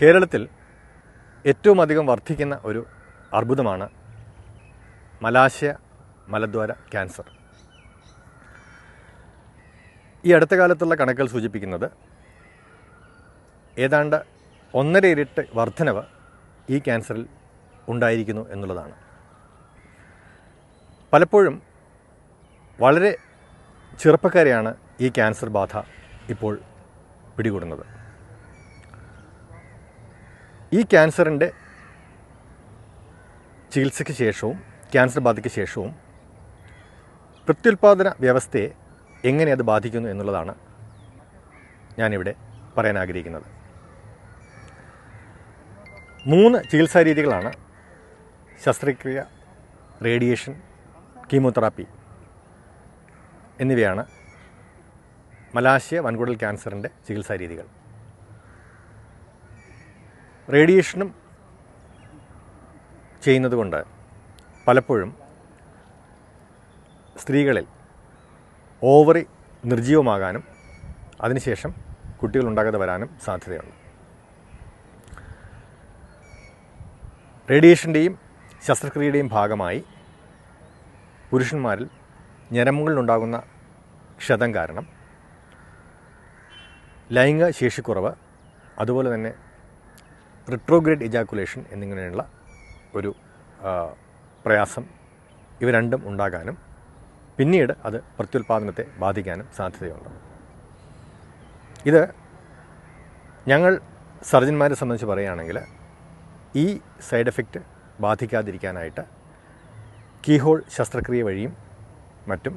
കേരളത്തിൽ ഏറ്റവും അധികം വർദ്ധിക്കുന്ന ഒരു അർബുദമാണ് മലാശയ മലദ്വാര ക്യാൻസർ. ഈ അടുത്ത കാലത്തുള്ള കണക്കുകൾ സൂചിപ്പിക്കുന്നത് ഏതാണ്ട് ഒന്നര ഇരട്ടി വർധനവ് ഈ ക്യാൻസറിൽ ഉണ്ടായിരിക്കുന്നു എന്നുള്ളതാണ്. പലപ്പോഴും വളരെ ചെറുപ്പക്കാരെയാണ് ഈ ക്യാൻസർ ബാധ ഇപ്പോൾ പിടികൂടുന്നത്. ഈ ക്യാൻസറിന്റെ ചികിത്സയ്ക്ക് ശേഷവും ക്യാൻസർ ബാധയ്ക്ക് ശേഷവും പ്രത്യുൽപാദന വ്യവസ്ഥയെ എങ്ങനെ അത് ബാധിക്കുന്നു എന്നുള്ളതാണ് ഞാനിവിടെ പറയാൻ ആഗ്രഹിക്കുന്നത്. മൂന്ന് ചികിത്സാ രീതികളാണ് ശസ്ത്രക്രിയ റേഡിയേഷൻ കീമോതെറാപ്പി എന്നിവയാണ് മലാശയ വൻകുടൽ ക്യാൻസറിന്റെ ചികിത്സാ രീതികൾ. റേഡിയേഷനും ചെയ്യുന്നതുകൊണ്ട് പലപ്പോഴും സ്ത്രീകളിൽ ഓവറി നിർജീവമാകാനും അതിനുശേഷം കുട്ടികൾ ഉണ്ടാകാതെ വരാനും സാധ്യതയുണ്ട്. റേഡിയേഷന്റെയും ശസ്ത്രക്രിയയുടെയും ഭാഗമായി പുരുഷന്മാരിൽ ഞരമ്പുകളിലുണ്ടാകുന്ന ക്ഷതം കാരണം ലൈംഗിക ശേഷിക്കുറവ് അതുപോലെ തന്നെ റിട്രോഗ്രേഡ് ഇജാക്കുലേഷൻ എന്നിങ്ങനെയുള്ള ഒരു പ്രയാസം ഇവ രണ്ടും ഉണ്ടാകാനും പിന്നീട് അത് പ്രത്യുൽപാദനത്തെ ബാധിക്കാനും സാധ്യതയുണ്ട്. ഇത് ഞങ്ങൾ സർജന്മാരെ സംബന്ധിച്ച് പറയുകയാണെങ്കിൽ ഈ സൈഡ് എഫക്റ്റ് ബാധിക്കാതിരിക്കാനായിട്ട് കീഹോൾ ശസ്ത്രക്രിയ വഴിയും മറ്റും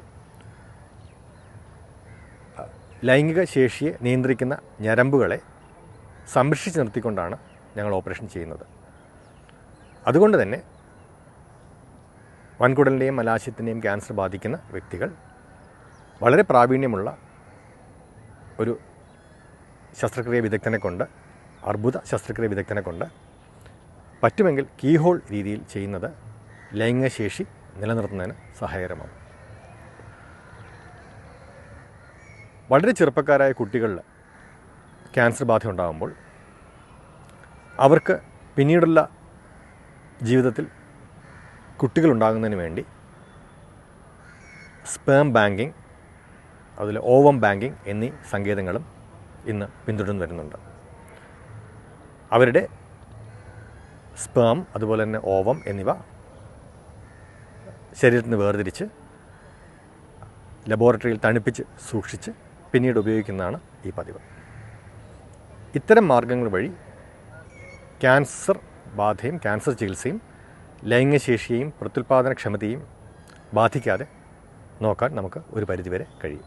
ലൈംഗിക ശേഷിയെ നിയന്ത്രിക്കുന്ന ഞരമ്പുകളെ സംരക്ഷിച്ച് നിർത്തിക്കൊണ്ടാണ് ഞങ്ങൾ ഓപ്പറേഷൻ ചെയ്യുന്നത്. അതുകൊണ്ട് തന്നെ വൻകുടലിന്റെയും മലാശയത്തിന്റെയും ക്യാൻസർ ബാധിക്കുന്ന വ്യക്തികൾ വളരെ പ്രാവീണ്യമുള്ള ഒരു ശസ്ത്രക്രിയ വിദഗ്ധനെ കൊണ്ട് അർബുദ ശസ്ത്രക്രിയ വിദഗ്ധനെ കൊണ്ട് പറ്റുമെങ്കിൽ കീഹോൾ രീതിയിൽ ചെയ്യുന്നത് ലൈംഗശേഷി നിലനിർത്തുന്നതിന് സഹായകരമാണ് വളരെ ചെറുപ്പക്കാരായ കുട്ടികളിൽ ക്യാൻസർ ബാധ ഉണ്ടാകുമ്പോൾ അവർക്ക് പിന്നീടുള്ള ജീവിതത്തിൽ കുട്ടികളുണ്ടാകുന്നതിന് വേണ്ടി സ്പേം ബാങ്കിങ് അതിൽ ഓവം ബാങ്കിങ് എന്നീ സങ്കേതങ്ങളും ഇന്ന് പിന്തുടർന്നു വരുന്നുണ്ട്. അവരുടെ സ്പേം അതുപോലെ തന്നെ ഓവം എന്നിവ ശരീരത്തിന് വേർതിരിച്ച് ലബോറട്ടറിയിൽ തണുപ്പിച്ച് സൂക്ഷിച്ച് പിന്നീട് ഉപയോഗിക്കുന്നതാണ് ഈ പതിവ്. ഇത്തരം മാർഗങ്ങൾ വഴി ക്യാൻസർ ബാധയും ക്യാൻസർ ചികിത്സയും ലൈംഗികശേഷിയെയും പ്രത്യുൽപാദനക്ഷമതയും ബാധിക്കാതെ നോക്കാൻ നമുക്ക് ഒരു പരിധിവരെ കഴിയും.